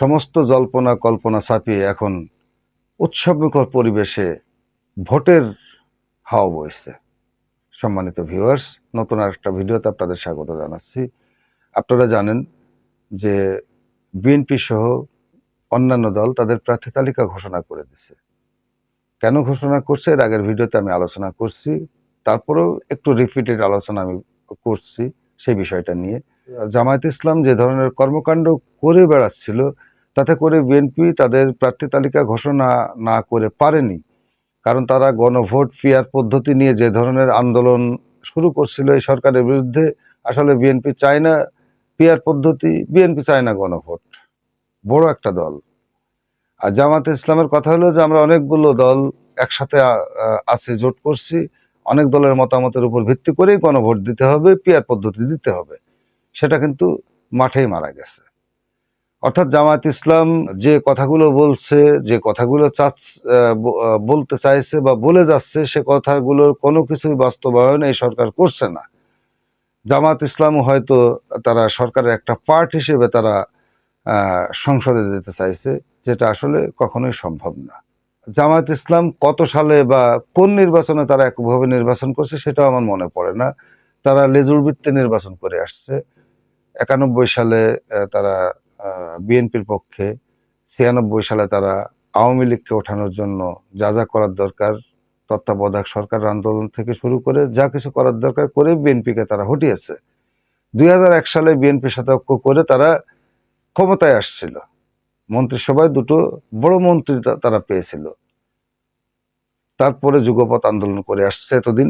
সমস্ত জল্পনা কল্পনা ছাপিয়ে এখন উৎসবমুখর পরিবেশে ভোটের হাওয়া বইছে। সম্মানিত ভিউয়ার্স নতুন একটা ভিডিওতে আপনাদের স্বাগত জানাচ্ছি। আপনারা জানেন যে বিএনপি সহ অন্যান্য দল তাদের প্রার্থী তালিকা ঘোষণা করে দিছে। কেন ঘোষণা করছে এর আগের ভিডিওতে আমি আলোচনা করছি, তারপরেও একটু রিপিটেড আলোচনা আমি করছি সেই বিষয়টা নিয়ে। জামায়াত ইসলাম যে ধরনের কর্মকাণ্ড করে বেড়াচ্ছিল তাতে করে বিএনপি তাদের প্রার্থী তালিকা ঘোষণা না করে পারেনি। কারণ তারা গণভোট পিয়ার পদ্ধতি নিয়ে যে ধরনের আন্দোলন শুরু করছিল এই সরকারের বিরুদ্ধে, আসলে বিএনপি চায় না পিয়ার পদ্ধতি বিএনপি চায় না গণভোট। বড় একটা দল। আর জামাত ইসলামের কথা হলো যে আমরা অনেকগুলো দল একসাথে আছে, জোট করছি। অনেক দলের মতামতের উপর ভিত্তি করেই গণভোট দিতে হবে পিয়ার পদ্ধতি দিতে হবে। সেটা কিন্তু মাঠেই মারা গেছে। অর্থাৎ জামাত ইসলাম যে কথাগুলো বলছে, যে কথাগুলো বলতে চাইছে বা বলে যাচ্ছে, সে কথাগুলোর কোনো কিছুই বাস্তবায়ন এই সরকার করছে না। জামাত ইসলাম হয়তো তারা সরকারের একটা পার্ট হিসেবে তারা সংসদে যেতে চাইছে, যেটা আসলে কখনোই সম্ভব না। জামায়াত ইসলাম কত সালে বা কোন নির্বাচনে তারা একভাবে নির্বাচন করছে সেটাও আমার মনে পড়ে না। তারা লেজুর বৃত্তে নির্বাচন করে আসছে। একানব্বই সালে তারা বিএনপির পক্ষে ছিয়ানব্বই সালে তারা আওয়ামী লীগকে ওঠানোর জন্য যা যা করার দরকার, তত্ত্বাবধায়ক সরকার আন্দোলন থেকে শুরু করে যা কিছু করার দরকার করে বিএনপিকে তারা হটিয়েছে। দুই হাজার এক সালে বিএনপির সাথে ঐক্য করে তারা ক্ষমতায় আসছিল। মন্ত্রিসভায় দুটো বড় মন্ত্রী তারা পেয়েছিল। তারপরে যুগপথ আন্দোলন করে আসছে এতদিন।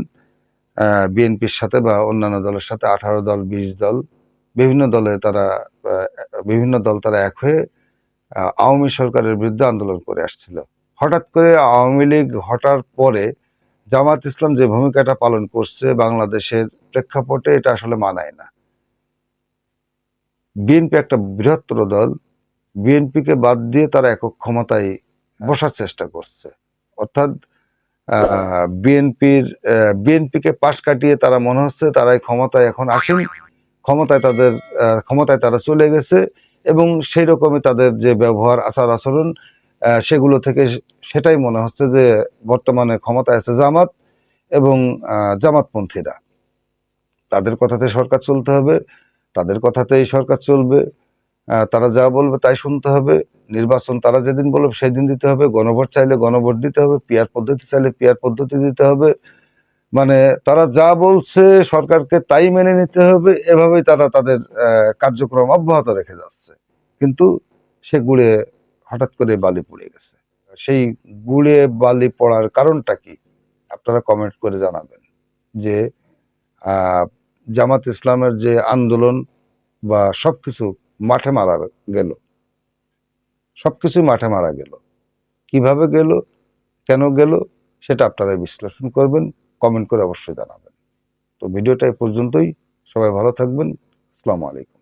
বিএনপির সাথে বা অন্যান্য দলের সাথে আঠারো দল, বিশ দল বিভিন্ন দলে তারা বিভিন্ন দল তারা এক হয়ে আওয়ামী সরকারের বিরুদ্ধে আন্দোলন করে আসছিল। হঠাৎ করে আওয়ামী লীগ হটার পরে জামাত ইসলাম যে ভূমিকাটা পালন করছে বাংলাদেশের প্রেক্ষাপটে এটা আসলে মানায় না। বিএনপি একটা বৃহত্তর দল, বিএনপিকে বাদ দিয়ে তারা একক ক্ষমতায় বসার চেষ্টা করছে। অর্থাৎ বিএনপির বিএনপিকে পাশ কাটিয়ে তারা মনে হচ্ছে তারাই ক্ষমতায় এখন আসেন। ক্ষমতায় তাদের ক্ষমতায় তারা চলে গেছে এবং সেই রকমই তাদের যে ব্যবহার, আচার আচরণ সেগুলো থেকে সেটাই মনে হচ্ছে যে বর্তমানে ক্ষমতায় আছে জামাত এবং জামাতপন্থীরা। তাদের কথাতে সরকার চলতে হবে, তাদের কথাতেই সরকার চলবে তারা যা বলবে তাই শুনতে হবে, নির্বাচন তারা যেদিন বলবে সেই দিন দিতে হবে, গণভোট চাইলে গণভোট দিতে হবে, পিয়ার পদ্ধতি চাইলে পিয়ার পদ্ধতি দিতে হবে মানে তারা যা বলছে সরকারকে তাই মেনে নিতে হবে, এভাবেই তারা তাদের কার্যক্রম অব্যাহত রেখে যাচ্ছে। কিন্তু সে গুড়ে হঠাৎ করে বালি পড়ে গেছে। সেই গুড়ে বালি পড়ার কারণটা কি? আপনারা কমেন্ট করে জানাবেন যে জামাত ইসলামের যে আন্দোলন বা সবকিছু মাঠে মারা গেল। সবকিছুই মাঠে মারা গেল। কীভাবে গেল? কেন গেল? সেটা আপনারা বিশ্লেষণ করবেন। কমেন্ট করে অবশ্যই জানাবেন। তো ভিডিওটা এ পর্যন্তই। সবাই ভালো থাকবেন। আসসালামু আলাইকুম।